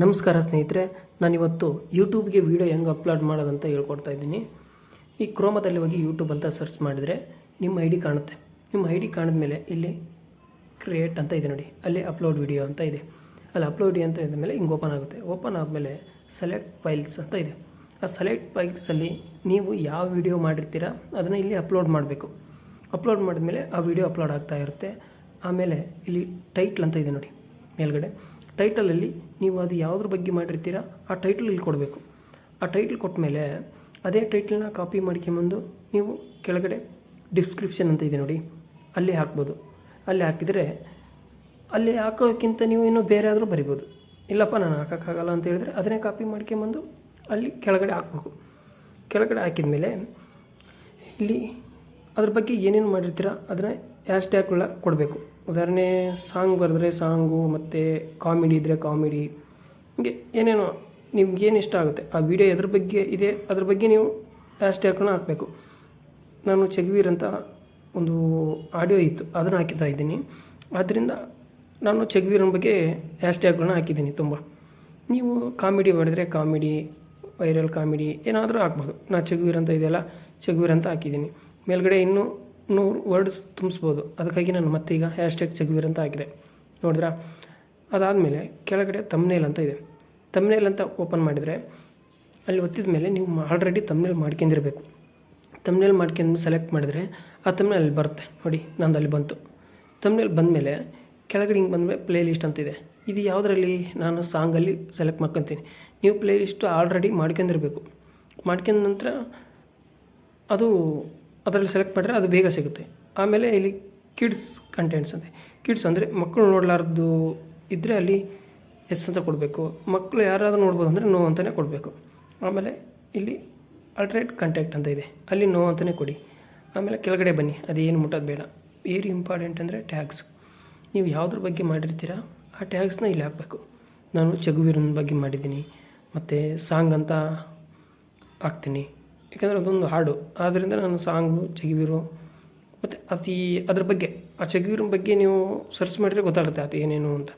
ನಮಸ್ಕಾರ ಸ್ನೇಹಿತರೆ, ನಾನಿವತ್ತು ಯೂಟ್ಯೂಬ್ಗೆ ವೀಡಿಯೋ ಹೆಂಗೆ ಅಪ್ಲೋಡ್ ಮಾಡೋದಂತ ಹೇಳ್ಕೊಡ್ತಾ ಇದ್ದೀನಿ. ಈ ಕ್ರೋಮದಲ್ಲಿ ಹೋಗಿ ಯೂಟ್ಯೂಬ್ ಅಂತ ಸರ್ಚ್ ಮಾಡಿದರೆ ನಿಮ್ಮ ಐ ಡಿ ಕಾಣುತ್ತೆ. ನಿಮ್ಮ ಐ ಡಿ ಕಾಣಿದ್ಮೇಲೆ ಇಲ್ಲಿ ಕ್ರಿಯೇಟ್ ಅಂತ ಇದೆ ನೋಡಿ. ಅಲ್ಲಿ ಅಪ್ಲೋಡ್ ವಿಡಿಯೋ ಅಂತ ಇದೆ. ಅಲ್ಲಿ ಅಪ್ಲೋಡ್ ಅಂತ ಇದ್ದ ಮೇಲೆ ಹಿಂಗೆ ಓಪನ್ ಆಗುತ್ತೆ. ಓಪನ್ ಆದಮೇಲೆ ಸೆಲೆಕ್ಟ್ ಫೈಲ್ಸ್ ಅಂತ ಇದೆ. ಆ ಸೆಲೆಕ್ಟ್ ಫೈಲ್ಸಲ್ಲಿ ನೀವು ಯಾವ ವಿಡಿಯೋ ಮಾಡಿರ್ತೀರ, ಅದನ್ನು ಇಲ್ಲಿ ಅಪ್ಲೋಡ್ ಮಾಡಬೇಕು. ಅಪ್ಲೋಡ್ ಮಾಡಿದ್ಮೇಲೆ ಆ ವಿಡಿಯೋ ಅಪ್ಲೋಡ್ ಆಗ್ತಾ ಇರುತ್ತೆ. ಆಮೇಲೆ ಇಲ್ಲಿ ಟೈಟ್ಲ್ ಅಂತ ಇದೆ ನೋಡಿ ಮೇಲ್ಗಡೆ. ಟೈಟಲಲ್ಲಿ ನೀವು ಅದು ಯಾವುದ್ರ ಬಗ್ಗೆ ಮಾಡಿರ್ತೀರ, ಆ ಟೈಟಲಲ್ಲಿ ಕೊಡಬೇಕು. ಆ ಟೈಟಲ್ ಕೊಟ್ಟ ಮೇಲೆ ಅದೇ ಟೈಟಲ್ನ ಕಾಪಿ ಮಾಡ್ಕೊಂಬಂದು ನೀವು ಕೆಳಗಡೆ ಡಿಸ್ಕ್ರಿಪ್ಷನ್ ಅಂತ ಇದೆ ನೋಡಿ, ಅಲ್ಲಿ ಹಾಕ್ಬೋದು. ಅಲ್ಲಿ ಹಾಕಿದರೆ ಅಲ್ಲಿ ಹಾಕೋಕ್ಕಿಂತ ನೀವು ಇನ್ನೂ ಬೇರೆ ಆದರೂ ಬರಿಬೋದು. ಇಲ್ಲಪ್ಪ, ನಾನು ಹಾಕೋಕ್ಕಾಗಲ್ಲ ಅಂತ ಹೇಳಿದ್ರೆ ಅದನ್ನೇ ಕಾಪಿ ಮಾಡ್ಕೊಂಬಂದು ಅಲ್ಲಿ ಕೆಳಗಡೆ ಹಾಕ್ಬೇಕು. ಕೆಳಗಡೆ ಹಾಕಿದ ಮೇಲೆ ಇಲ್ಲಿ ಅದ್ರ ಬಗ್ಗೆ ಏನೇನು ಮಾಡಿರ್ತೀರ, ಅದನ್ನ ಹ್ಯಾಶ್ ಟ್ಯಾಗ್ಗಳ ಕೊಡಬೇಕು. ಉದಾಹರಣೆ ಸಾಂಗ್ ಬರೆದ್ರೆ ಸಾಂಗು ಮತ್ತು ಕಾಮಿಡಿ ಇದ್ದರೆ ಕಾಮಿಡಿ ಹೀಗೆ ಏನೇನೋ ನಿಮ್ಗೇನು ಇಷ್ಟ ಆಗುತ್ತೆ? ಆ ವಿಡಿಯೋ ಎದ್ರ ಬಗ್ಗೆ ಇದೆ, ಅದ್ರ ಬಗ್ಗೆ ನೀವು ಹ್ಯಾಶ್ ಟ್ಯಾಗ್ಗಳನ್ನ ಹಾಕಬೇಕು. ನಾನು ಚಗ್ವೀರ್ ಅಂತ ಒಂದು ಆಡಿಯೋ ಇತ್ತು, ಅದನ್ನು ಹಾಕಿತಾ ಇದ್ದೀನಿ. ಆದ್ದರಿಂದ ನಾನು ಚಗ್ವೀರನ ಬಗ್ಗೆ ಹ್ಯಾಶ್ ಟ್ಯಾಗ್ಗಳನ್ನ ಹಾಕಿದ್ದೀನಿ ತುಂಬ. ನೀವು ಕಾಮಿಡಿ ಮಾಡಿದರೆ ಕಾಮಿಡಿ ವೈರಲ್ ಕಾಮಿಡಿ ಏನಾದರೂ ಹಾಕ್ಬೋದು. ನಾ ಚಗ್ವೀರ್ ಅಂತ ಇದೆಯಲ್ಲ, ಚಗ್ವೀರ್ ಅಂತ ಹಾಕಿದ್ದೀನಿ. ಮೇಲ್ಗಡೆ ಇನ್ನೂ ನೂರು ವರ್ಡ್ಸ್ ತುಂಬಿಸ್ಬೋದು. ಅದಕ್ಕಾಗಿ ನಾನು ಮತ್ತೆ ಈಗ ಹ್ಯಾಶ್ ಟ್ಯಾಗ್ ಅಂತ ಹಾಕಿದೆ. ನೋಡಿದ್ರಾ? ಅದಾದಮೇಲೆ ಕೆಳಗಡೆ ತಮ್ನೇಲ್ ಅಂತ ಇದೆ. ತಮ್ನೇಲ್ ಅಂತ ಓಪನ್ ಮಾಡಿದರೆ ಅಲ್ಲಿ ಒತ್ತಿದ ಮೇಲೆ ನೀವು ಆಲ್ರೆಡಿ ತಮ್ನೇಲ್ ಮಾಡ್ಕೊಂಡಿರಬೇಕು. ತಮ್ನೇಲ್ ಮಾಡ್ಕೊಂಡು ಸೆಲೆಕ್ಟ್ ಮಾಡಿದರೆ ಆ ತಮ್ನೇಲ್ ಅಲ್ಲಿ ಬರುತ್ತೆ. ನೋಡಿ ನಂದು ಅಲ್ಲಿ ಬಂತು. ತಮ್ನೇಲ್ ಬಂದಮೇಲೆ ಕೆಳಗಡೆ ಹಿಂಗೆ ಬಂದಮೇಲೆ ಪ್ಲೇ ಲಿಸ್ಟ್ ಅಂತಿದೆ ಇದು ಯಾವುದರಲ್ಲಿ ನಾನು ಸಾಂಗಲ್ಲಿ ಸೆಲೆಕ್ಟ್ ಮಾಡ್ಕೊತೀನಿ. ನೀವು ಪ್ಲೇ ಲಿಸ್ಟು ಆಲ್ರೆಡಿ ಮಾಡ್ಕೊಂಡಿರಬೇಕು. ಮಾಡ್ಕೊಂಡ ನಂತರ ಅದು ಅದರಲ್ಲಿ ಸೆಲೆಕ್ಟ್ ಮಾಡಿದ್ರೆ ಅದು ಬೇಗ ಸಿಗುತ್ತೆ. ಆಮೇಲೆ ಇಲ್ಲಿ ಕಿಡ್ಸ್ ಕಂಟೆಂಟ್ಸ್ ಅಂತೆ. ಕಿಡ್ಸ್ ಅಂದರೆ ಮಕ್ಕಳು ನೋಡಲಾರ್ದು ಇದ್ದರೆ ಅಲ್ಲಿ ಎಸ್ ಅಂತ ಕೊಡಬೇಕು. ಮಕ್ಕಳು ಯಾರಾದರೂ ನೋಡ್ಬೋದು ಅಂದರೆ ನೋ ಅಂತಲೇ ಕೊಡಬೇಕು. ಆಮೇಲೆ ಇಲ್ಲಿ ಅಲ್ಟ್ರೇಟ್ ಕಂಟ್ಯಾಕ್ಟ್ ಅಂತ ಇದೆ. ಅಲ್ಲಿ ನೋ ಅಂತಲೇ ಕೊಡಿ. ಆಮೇಲೆ ಕೆಳಗಡೆ ಬನ್ನಿ. ಅದೇನು ಮುಟ್ಟೋದು ಬೇಡ. ವೆರಿ ಇಂಪಾರ್ಟೆಂಟ್ ಅಂದರೆ ಟ್ಯಾಗ್ಸ್ ನೀವು ಯಾವುದ್ರ ಬಗ್ಗೆ ಮಾಡಿರ್ತೀರಾ, ಆ ಟ್ಯಾಗ್ಸ್ನ ಇಲ್ಲಿ ಹಾಕಬೇಕು. ನಾನು ಚಗುವೀರನ ಬಗ್ಗೆ ಮಾಡಿದ್ದೀನಿ. ಮತ್ತು ಸಾಂಗ್ ಅಂತ ಹಾಕ್ತೀನಿ. ಯಾಕಂದರೆ ಅದೊಂದು ಹಾಡು. ಆದ್ದರಿಂದ ನಾನು ಸಾಂಗು ಚಗಿವೀರು ಮತ್ತು ಅತಿ ಅದ್ರ ಬಗ್ಗೆ, ಆ ಚಗಿವೀರನ ಬಗ್ಗೆ ನೀವು ಸರ್ಚ್ ಮಾಡಿದ್ರೆ ಗೊತ್ತಾಗುತ್ತೆ ಅದು ಏನೇನು ಅಂತ.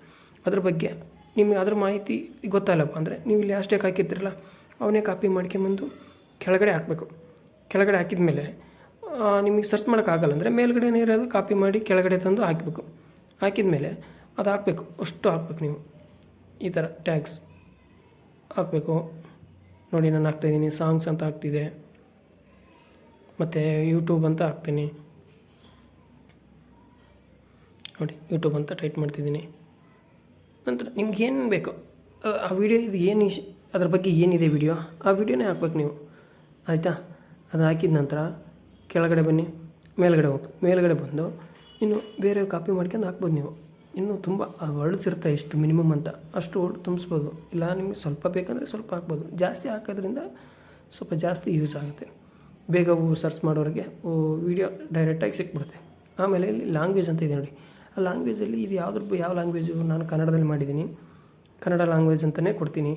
ಅದ್ರ ಬಗ್ಗೆ ನಿಮಗೆ ಅದ್ರ ಮಾಹಿತಿ ಗೊತ್ತಾಗಲ್ಲಪ್ಪ ಅಂದರೆ ನೀವು ಇಲ್ಲಿ ಅಷ್ಟೇ ಹಾಕಿರ್ತೀರಲ್ಲ ಅವನೇ ಕಾಪಿ ಮಾಡ್ಕೊಂಬಂದು ಕೆಳಗಡೆ ಹಾಕಬೇಕು. ಕೆಳಗಡೆ ಹಾಕಿದ ಮೇಲೆ ನಿಮಗೆ ಸರ್ಚ್ ಮಾಡೋಕ್ಕಾಗಲ್ಲ ಅಂದರೆ ಮೇಲ್ಗಡೆನೇ ಇರೋದು ಕಾಪಿ ಮಾಡಿ ಕೆಳಗಡೆ ತಂದು ಹಾಕಬೇಕು. ಹಾಕಿದ ಮೇಲೆ ಅದು ಹಾಕಬೇಕು. ಅಷ್ಟು ಹಾಕ್ಬೇಕು ನೀವು. ಈ ಥರ ಟ್ಯಾಗ್ಸ್ ಹಾಕಬೇಕು. ನೋಡಿ ನಾನು ಹಾಕ್ತಾಯಿದ್ದೀನಿ ಸಾಂಗ್ಸ್ ಅಂತ ಹಾಕ್ತಿದೆ ಮತ್ತು ಯೂಟ್ಯೂಬ್ ಅಂತ ಹಾಕ್ತೀನಿ. ನೋಡಿ ಯೂಟ್ಯೂಬ್ ಅಂತ ಟೈಟ್ ಮಾಡ್ತಿದ್ದೀನಿ. ನಂತರ ನಿಮ್ಗೆ ಏನು ಬೇಕು? ಆ- ವಿಡಿಯೋ ಇದು ಏನು ಅದ್ರ ಬಗ್ಗೆ ಏನಿದೆ ವಿಡಿಯೋ ಆ ವಿಡಿಯೋನೇ ಹಾಕ್ಬೇಕು ನೀವು. ಆಯಿತಾ? ಅದು ಹಾಕಿದ ನಂತರ ಕೆಳಗಡೆ ಬನ್ನಿ, ಮೇಲ್ಗಡೆ ಹೋಗಿ, ಮೇಲ್ಗಡೆ ಬಂದು ಇನ್ನು ಬೇರೆ ಕಾಪಿ ಮಾಡ್ಕೊಂಡು ಹಾಕ್ಬೋದು ನೀವು. ಇನ್ನು ತುಂಬ ವರ್ಡ್ಸ್ ಇರುತ್ತೆ ಎಷ್ಟು ಮಿನಿಮಮ್ ಅಂತ ಅಷ್ಟು ವರ್ಡ್ ತುಂಬಿಸ್ಬೋದು. ಇಲ್ಲ ನಿಮಗೆ ಸ್ವಲ್ಪ ಬೇಕಂದರೆ ಸ್ವಲ್ಪ ಹಾಕ್ಬೋದು. ಜಾಸ್ತಿ ಹಾಕೋದ್ರಿಂದ ಸ್ವಲ್ಪ ಜಾಸ್ತಿ ಯೂಸ್ ಆಗುತ್ತೆ. ಬೇಗ ಸರ್ಚ್ ಮಾಡೋರಿಗೆ ವಿಡಿಯೋ ಡೈರೆಕ್ಟಾಗಿ ಸಿಕ್ಬಿಡುತ್ತೆ. ಆಮೇಲೆ ಇಲ್ಲಿ ಲ್ಯಾಂಗ್ವೇಜ್ ಅಂತ ಇದೆ ನೋಡಿ. ಆ ಲ್ಯಾಂಗ್ವೇಜಲ್ಲಿ ಇದು ಯಾವ್ದ್ರ ಯಾವ ಲ್ಯಾಂಗ್ವೇಜು ನಾನು ಕನ್ನಡದಲ್ಲಿ ಮಾಡಿದ್ದೀನಿ. ಕನ್ನಡ ಲ್ಯಾಂಗ್ವೇಜ್ ಅಂತಲೇ ಕೊಡ್ತೀನಿ.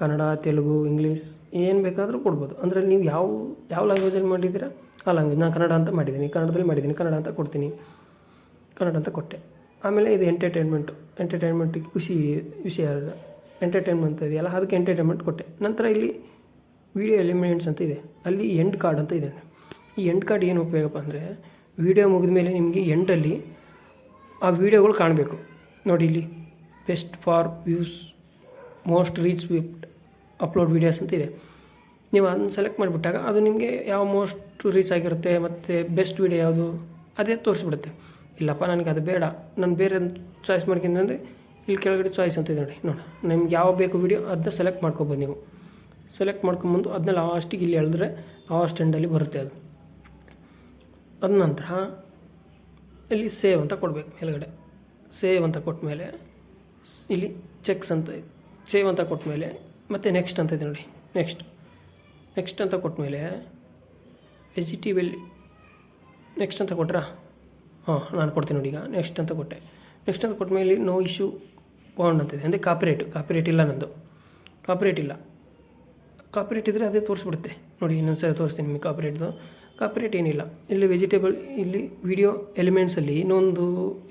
ಕನ್ನಡ, ತೆಲುಗು, ಇಂಗ್ಲೀಷ್ ಏನು ಬೇಕಾದರೂ ಕೊಡ್ಬೋದು. ಅಂದರೆ ನೀವು ಯಾವ ಯಾವ ಲ್ಯಾಂಗ್ವೇಜಲ್ಲಿ ಮಾಡಿದ್ದೀರಾ? ಆ ಲ್ಯಾಂಗ್ವೇಜ್. ನಾನು ಕನ್ನಡ ಅಂತ ಮಾಡಿದ್ದೀನಿ. ಕನ್ನಡದಲ್ಲಿ ಮಾಡಿದ್ದೀನಿ. ಕನ್ನಡ ಅಂತ ಕೊಡ್ತೀನಿ. ಕನ್ನಡ ಅಂತ ಕೊಟ್ಟೆ. ಆಮೇಲೆ ಇದು ಎಂಟರ್ಟೈನ್ಮೆಂಟು ಎಂಟರ್ಟೈನ್ಮೆಂಟಿಗೆ ಖುಷಿ ವಿಷಯ ಎಂಟರ್ಟೈನ್ಮೆಂಟ್ ಇದೆಯಲ್ಲ, ಅದಕ್ಕೆ ಎಂಟರ್ಟೈನ್ಮೆಂಟ್ ಕೊಟ್ಟೆ. ನಂತರ ಇಲ್ಲಿ ವಿಡಿಯೋ ಎಲಿಮೆಂಟ್ಸ್ ಅಂತ ಇದೆ. ಅಲ್ಲಿ ಎಂಡ್ ಕಾರ್ಡ್ ಅಂತ ಇದೆ. ಈ ಎಂಡ್ ಕಾರ್ಡ್ ಏನು ಉಪಯೋಗಪ್ಪ ಅಂದರೆ ವಿಡಿಯೋ ಮುಗಿದ ಮೇಲೆ ನಿಮಗೆ ಎಂಡಲ್ಲಿ ಆ ವಿಡಿಯೋಗಳು ಕಾಣಬೇಕು. ನೋಡಿ ಇಲ್ಲಿ best for views most reach ವಿಪ್ಡ್ upload videos ಅಂತ ಇದೆ. ನೀವು ಅದನ್ನ ಸೆಲೆಕ್ಟ್ ಮಾಡಿಬಿಟ್ಟಾಗ ಅದು ನಿಮಗೆ ಯಾವ ಮೋಸ್ಟ್ ರೀಚ್ ಆಗಿರುತ್ತೆ, ಮತ್ತು ಬೆಸ್ಟ್ ವೀಡಿಯೋ ಯಾವುದು, ಅದೇ ತೋರಿಸ್ಬಿಡುತ್ತೆ. ಇಲ್ಲಪ್ಪ, ನನಗೆ ಅದು ಬೇಡ. ನಾನು ಬೇರೆ ಚಾಯ್ಸ್ ಮಾಡ್ಕೊಂಡ್ರೆ ಇಲ್ಲಿ ಕೆಳಗಡೆ ಚಾಯ್ಸ್ ಅಂತ ಇದೆ ನೋಡಿ ನೋಡಿ. ನಿಮ್ಗೆ ಯಾವ ಬೇಕು ವೀಡಿಯೋ ಅದನ್ನ ಸೆಲೆಕ್ಟ್ ಮಾಡ್ಕೊಬೋದು ನೀವು. ಸೆಲೆಕ್ಟ್ ಮಾಡ್ಕೊಂಬಂದು ಅದನ್ನ ಲಾಸ್ಟಿಗೆ ಇಲ್ಲಿ ಎಳೆದ್ರೆ ಆ ಸ್ಟ್ಯಾಂಡಲ್ಲಿ ಬರುತ್ತೆ ಅದು. ಅದ ನಂತರ ಇಲ್ಲಿ ಸೇವ್ ಅಂತ ಕೊಡಬೇಕು ಮೇಲುಗಡೆ. ಸೇವ್ ಅಂತ ಕೊಟ್ಟ ಮೇಲೆ ಇಲ್ಲಿ ಚೆಕ್ಸ್ ಅಂತ ಸೇವ್ ಅಂತ ಕೊಟ್ಟ ಮೇಲೆ ಮತ್ತು ನೆಕ್ಸ್ಟ್ ಅಂತ ಇದೆ ನೋಡಿ ನೆಕ್ಸ್ಟ್ ನೆಕ್ಸ್ಟ್ ಅಂತ ಕೊಟ್ಟ ಮೇಲೆ ನೆಕ್ಸ್ಟ್ ಅಂತ ಕೊಟ್ರಾ? ಹಾಂ, ನಾನು ಕೊಡ್ತೀನಿ ನೋಡಿ ಈಗ. ನೆಕ್ಸ್ಟ್ ಅಂತ ಕೊಟ್ಟೆ. ನೆಕ್ಸ್ಟ್ ಅಂತ ಕೊಟ್ಟ ಮೇಲೆ ನೋ ಇಶ್ಯೂ ಬಾಂಡ್ ಅಂತಿದೆ ಅಂದರೆ ಕಾಪಿರೇಟ್ ಕಾಪಿರೇಟ್ ಇಲ್ಲ ನಂದು. ಕಾಪಿರೇಟ್ ಇಲ್ಲ. ಕಾಪಿರೇಟ್ ಇದ್ದರೆ ಅದೇ ತೋರಿಸ್ಬಿಡುತ್ತೆ. ನೋಡಿ ಇನ್ನೊಂದು ಸಲ ತೋರಿಸ್ತೀನಿ ನಿಮಗೆ ಕಾಪಿರೇಟ್ದು ಕಾಪಿರೇಟ್ ಏನಿಲ್ಲ. ಇಲ್ಲಿ ವೆಜಿಟೇಬಲ್ ಇಲ್ಲಿ ವಿಡಿಯೋ ಎಲಿಮೆಂಟ್ಸಲ್ಲಿ ಇನ್ನೊಂದು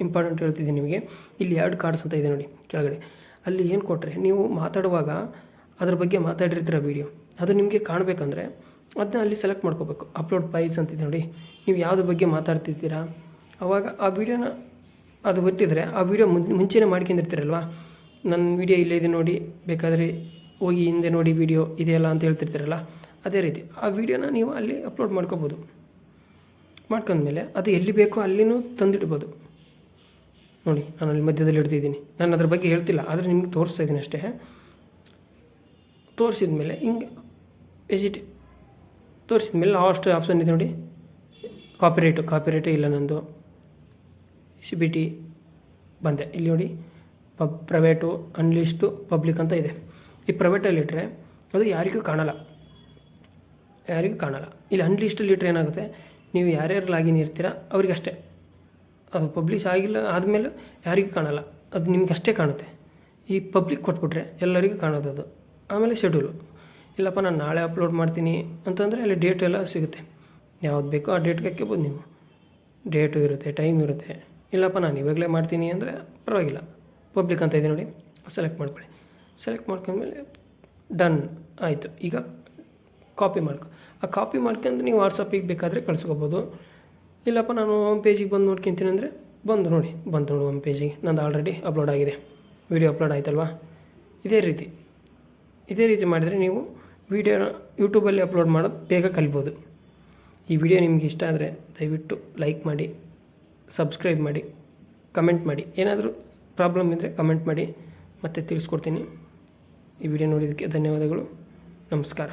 ಇಂಪಾರ್ಟೆಂಟ್ ಹೇಳ್ತಿದ್ದೀನಿ ನಿಮಗೆ. ಇಲ್ಲಿ ಎರಡು ಕಾರ್ಡ್ಸ್ ಅಂತ ಇದೆ ನೋಡಿ ಕೆಳಗಡೆ. ಅಲ್ಲಿ ಏನು ಕೊಟ್ಟರೆ ನೀವು ಮಾತಾಡುವಾಗ ಅದ್ರ ಬಗ್ಗೆ ಮಾತಾಡಿರ್ತೀರ ವೀಡಿಯೋ ಅದು ನಿಮಗೆ ಕಾಣಬೇಕಂದ್ರೆ ಅದನ್ನ ಅಲ್ಲಿ ಸೆಲೆಕ್ಟ್ ಮಾಡ್ಕೋಬೇಕು. ಅಪ್ಲೋಡ್ ಪ್ರೈಸ್ ಅಂತಿದೆ ನೋಡಿ. ನೀವು ಯಾವುದ್ರ ಬಗ್ಗೆ ಮಾತಾಡ್ತಿದ್ದೀರಾ? ಆವಾಗ ಆ ವಿಡಿಯೋನ ಅದು ಗೊತ್ತಿದ್ರೆ ಆ ವಿಡಿಯೋ ಮುಂಚೆ ಮುಂಚೆನೇ ಮಾಡ್ಕೊಂಡಿರ್ತೀರಲ್ವಾ? ನನ್ನ ವಿಡಿಯೋ ಇಲ್ಲೇ ಇದೆ ನೋಡಿ, ಬೇಕಾದರೆ ಹೋಗಿ ಹಿಂದೆ ನೋಡಿ ವಿಡಿಯೋ ಇದೆಯಲ್ಲ ಅಂತ ಹೇಳ್ತಿರ್ತೀರಲ್ಲ? ಅದೇ ರೀತಿ, ಆ ವಿಡಿಯೋನ ನೀವು ಅಲ್ಲಿ ಅಪ್ಲೋಡ್ ಮಾಡ್ಕೋಬೋದು. ಮಾಡ್ಕೊಂಡ್ಮೇಲೆ ಅದು ಎಲ್ಲಿ ಬೇಕೋ ಅಲ್ಲಿನೂ ತಂದಿಡ್ಬೋದು. ನೋಡಿ, ನಾನು ಅಲ್ಲಿ ಮಧ್ಯದಲ್ಲಿ ಇಡ್ತಿದ್ದೀನಿ ನಾನು ಅದ್ರ ಬಗ್ಗೆ ಹೇಳ್ತಿಲ್ಲ, ಆದರೆ ನಿಮ್ಗೆ ತೋರಿಸ್ತಾ ಇದ್ದೀನಿ ಅಷ್ಟೇ. ತೋರಿಸಿದ ಮೇಲೆ ಹಿಂಗೆ ಎಜಿಟ್ ತೋರಿಸಿದ ಮೇಲೆ ಲಾಸ್ಟ್ ಆಪ್ಷನ್ ಇದೆ ನೋಡಿ. ಕಾಪಿರೈಟು ಕಾಪಿರೈಟು ಇಲ್ಲ ನಂದು. ಸಿ ಬಿ ಟಿ ಬಂದೆ. ಇಲ್ಲಿ ನೋಡಿ ಪಬ್ ಪ್ರೈವೇಟು, ಅನ್ಲಿಸ್ಟು, ಪಬ್ಲಿಕ್ ಅಂತ ಇದೆ. ಈ ಪ್ರೈವೇಟಲ್ಲಿ ಇಟ್ಟರೆ ಅದು ಯಾರಿಗೂ ಕಾಣಲ್ಲ. ಯಾರಿಗೂ ಕಾಣಲ್ಲ. ಇಲ್ಲಿ ಅನ್ಲಿಸ್ಟಲ್ಲಿ ಇಟ್ಟರೆ ಏನಾಗುತ್ತೆ, ನೀವು ಯಾರ್ಯಾರು ಲಾಗಿನ್ ಇರ್ತೀರ, ಅವ್ರಿಗಷ್ಟೇ. ಅದು ಪಬ್ಲಿಷ್ ಆಗಿಲ್ಲ, ಆದಮೇಲೆ ಯಾರಿಗೂ ಕಾಣಲ್ಲ. ಅದು ನಿಮ್ಗೆ ಅಷ್ಟೇ ಕಾಣುತ್ತೆ. ಈ ಪಬ್ಲಿಕ್ ಕೊಟ್ಬಿಟ್ರೆ ಎಲ್ಲರಿಗೂ ಕಾಣೋದು ಅದು. ಆಮೇಲೆ ಶೆಡ್ಯೂಲು. ಇಲ್ಲಪ್ಪ, ನಾನು ನಾಳೆ ಅಪ್ಲೋಡ್ ಮಾಡ್ತೀನಿ ಅಂತಂದರೆ ಅಲ್ಲಿ ಡೇಟ್ ಎಲ್ಲ ಸಿಗುತ್ತೆ. ಯಾವ್ದು ಬೇಕೋ ಆ ಡೇಟ್ಗೆ ಹಾಕ್ಕೋಬೋದು ನೀವು. ಡೇಟು ಇರುತ್ತೆ, ಟೈಮ್ ಇರುತ್ತೆ. ಇಲ್ಲಪ್ಪ, ನಾನು ಇವಾಗಲೇ ಮಾಡ್ತೀನಿ ಅಂದರೆ ಪರವಾಗಿಲ್ಲ. ಪಬ್ಲಿಕ್ ಅಂತ ಇದೆ ನೋಡಿ. ಸೆಲೆಕ್ಟ್ ಮಾಡ್ಕೊಳ್ಳಿ. ಸೆಲೆಕ್ಟ್ ಮಾಡ್ಕೊಂಡ್ಮೇಲೆ ಡನ್ ಆಯಿತು. ಈಗ ಕಾಪಿ ಮಾಡ್ಕೊ. ಆ ಕಾಪಿ ಮಾಡ್ಕೊಂಡು ನೀವು ವಾಟ್ಸಪ್ಪಿಗೆ ಬೇಕಾದರೆ ಕಳ್ಸ್ಕೊಬೋದು. ಇಲ್ಲಪ್ಪ, ನಾನು ಹೋಮ್ ಪೇಜಿಗೆ ಬಂದು ನೋಡ್ಕೊತೀನಿ ಅಂದರೆ ಬಂದು ನೋಡಿ. ಬಂದು ನೋಡಿ ಹೋಮ್ ಪೇಜಿಗೆ ನಂದು ಆಲ್ರೆಡಿ ಅಪ್ಲೋಡ್ ಆಗಿದೆ. ವಿಡಿಯೋ ಅಪ್ಲೋಡ್ ಆಯ್ತಲ್ವಾ? ಇದೇ ರೀತಿ. ಇದೇ ರೀತಿ ಮಾಡಿದರೆ ನೀವು ವಿಡಿಯೋನ ಯೂಟ್ಯೂಬಲ್ಲಿ ಅಪ್ಲೋಡ್ ಮಾಡೋದು ಬೇಗ ಕಲಿಬೋದು. ಈ ವಿಡಿಯೋ ನಿಮಗೆ ಇಷ್ಟ ಆದರೆ ದಯವಿಟ್ಟು ಲೈಕ್ ಮಾಡಿ. ಸಬ್ಸ್ಕ್ರೈಬ್ ಮಾಡಿ, ಕಮೆಂಟ್ ಮಾಡಿ. ಏನಾದರೂ ಪ್ರಾಬ್ಲಮ್ ಇದ್ದರೆ ಕಮೆಂಟ್ ಮಾಡಿ, ಮತ್ತೆ ತಿಳಿಸ್ಕೊಡ್ತೀನಿ. ಈ ವಿಡಿಯೋ ನೋಡಿದ್ದಕ್ಕೆ ಧನ್ಯವಾದಗಳು. ನಮಸ್ಕಾರ.